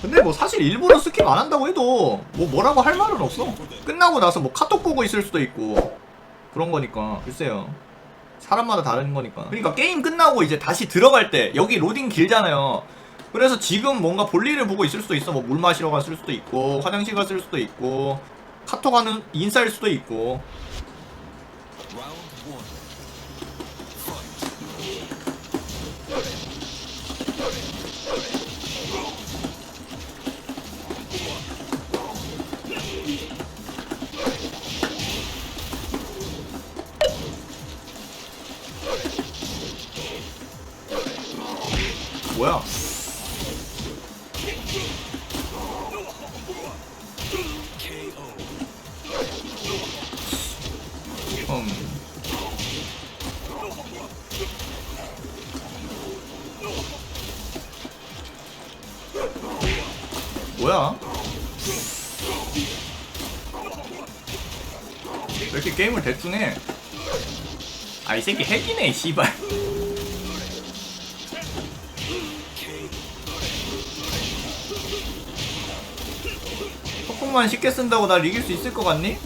근데 뭐 사실 일부러 스킵 안 한다고 해도 뭐 뭐라고 할 말은 없어. 끝나고 나서 뭐 카톡 보고 있을 수도 있고 그런 거니까 글쎄요. 사람마다 다른 거니까. 그러니까 게임 끝나고 이제 다시 들어갈 때 여기 로딩 길잖아요. 그래서 지금 뭔가 볼일을 보고 있을 수도 있어. 뭐 물 마시러 갔을 수도 있고 화장실 갔을 수도 있고 카톡 하는 인사일 수도 있고. 뭐야? 음. 뭐야? 왜 이렇게 게임을 대충 해? 아, 이 새끼 핵이네, 씨발. 소품만 쉽게 쓴다고 날 이길 수 있을 것 같니?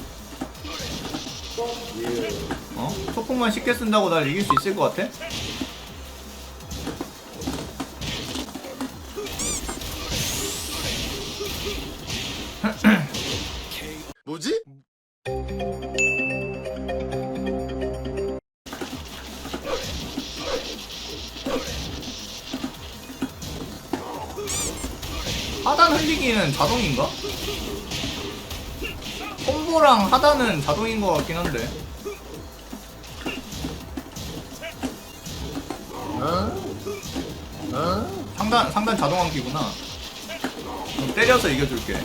어? 소품만 쉽게 쓴다고 날 이길 수 있을 것 같아? 흘리기는 자동인가? 콤보랑 하단은 자동인 것 같긴 한데. 상단 상단 자동 암기구나. 그럼 때려서 이겨줄게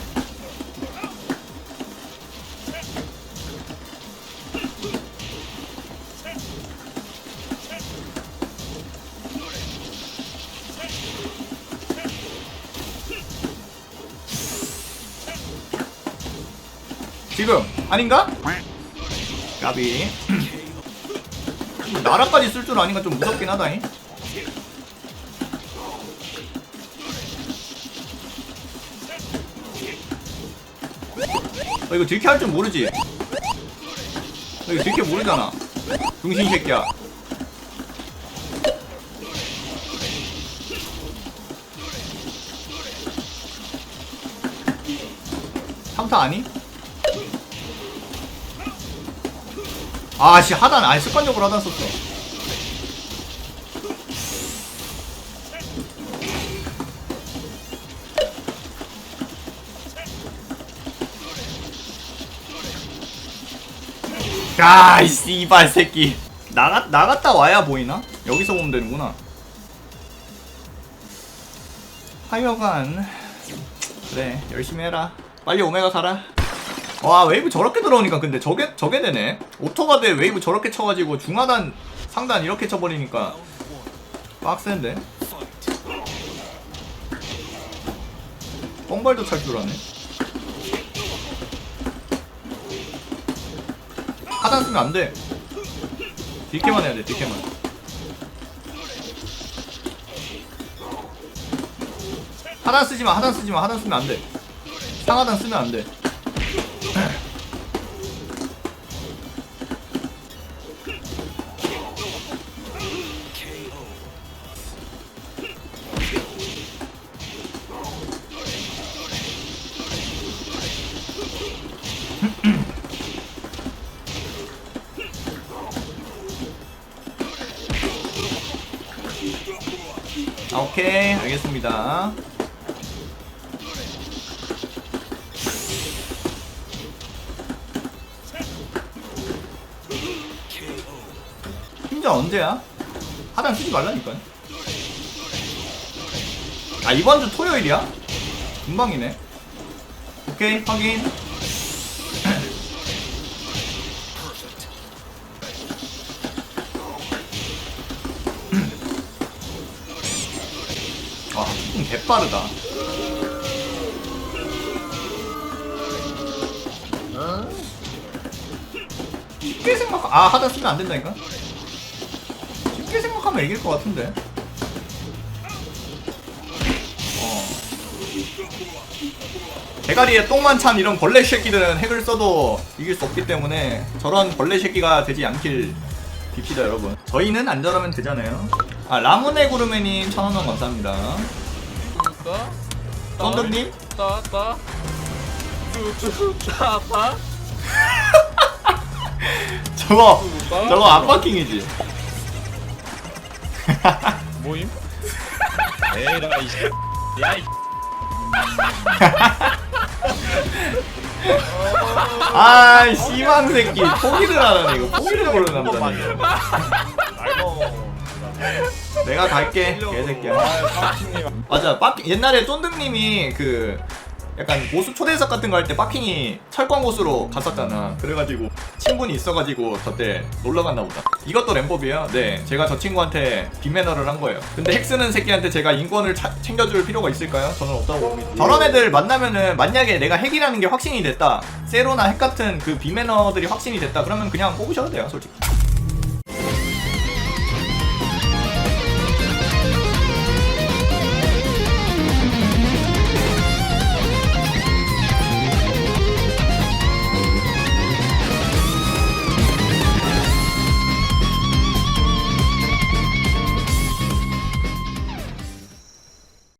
지금 아닌가? 까비 나라까지 쓸 줄 아니까 좀 무섭긴 하다잉 어, 이거 딜캐 할 줄 모르지? 너 이거 딜캐 모르잖아 중신 새끼야 삼타 아니? 아씨 하단 아니 습관적으로 하단 썼어. 야이 씨발 새끼. 나가, 나갔다 와야 보이나? 여기서 보면 되는구나. 하여간 그래 열심히 해라. 빨리 오메가 가라 와 웨이브 저렇게 들어오니까 근데 저게 저게 되네. 오토가 돼. 웨이브 저렇게 쳐가지고 중하단 상단 이렇게 쳐버리니까 빡센데? 뻥발도 찰 줄 아네. 하단 쓰면 안돼. 딜캐만 해야 돼 딜캐만. 하단 쓰지마 하단 쓰지마 하단 쓰면 안돼. 상하단 쓰면 안돼 아, 오케이. 알겠습니다. 힘자 언제야? 하단 쓰지 말라니까 아 이번 주 토요일이야? 금방이네. 오케이 확인 개빠르다. 쉽게 생각 아 하다 쓰면 안 된다니까? 쉽게 생각하면 이길 것 같은데. 어. 대가리에 똥만 찬 이런 벌레 새끼들은 핵을 써도 이길 수 없기 때문에 저런 벌레 새끼가 되지 않길 빕시다 여러분. 저희는 안전하면 되잖아요. 아 라무네 구르메님 천원원 감사합니다 썬더님? 따따 뚜뚜따따 저거 저거 압박킹이지. 모임? 에라 이 씨. 야 이 아 씨망 새끼. 포기를 하다니 이거. 포기를 고르는 남자네 아이고 내가 갈게 개새끼야. 빡치님 맞아 빠킹 옛날에 쫀득님이 그 약간 고수 초대석 같은 거 할 때 빠킹이 철권 고수로 갔었잖아. 그래가지고 친분이 있어가지고 저때 놀러 갔나 보다. 이것도 램법이에요? 네 제가 저 친구한테 빅매너를 한 거예요. 근데 핵 쓰는 새끼한테 제가 인권을 차- 챙겨줄 필요가 있을까요? 저는 없다고 봅니다. 저런 애들 만나면은 만약에 내가 핵이라는 게 확신이 됐다 세로나 핵 같은 그 빅매너들이 확신이 됐다 그러면 그냥 뽑으셔도 돼요 솔직히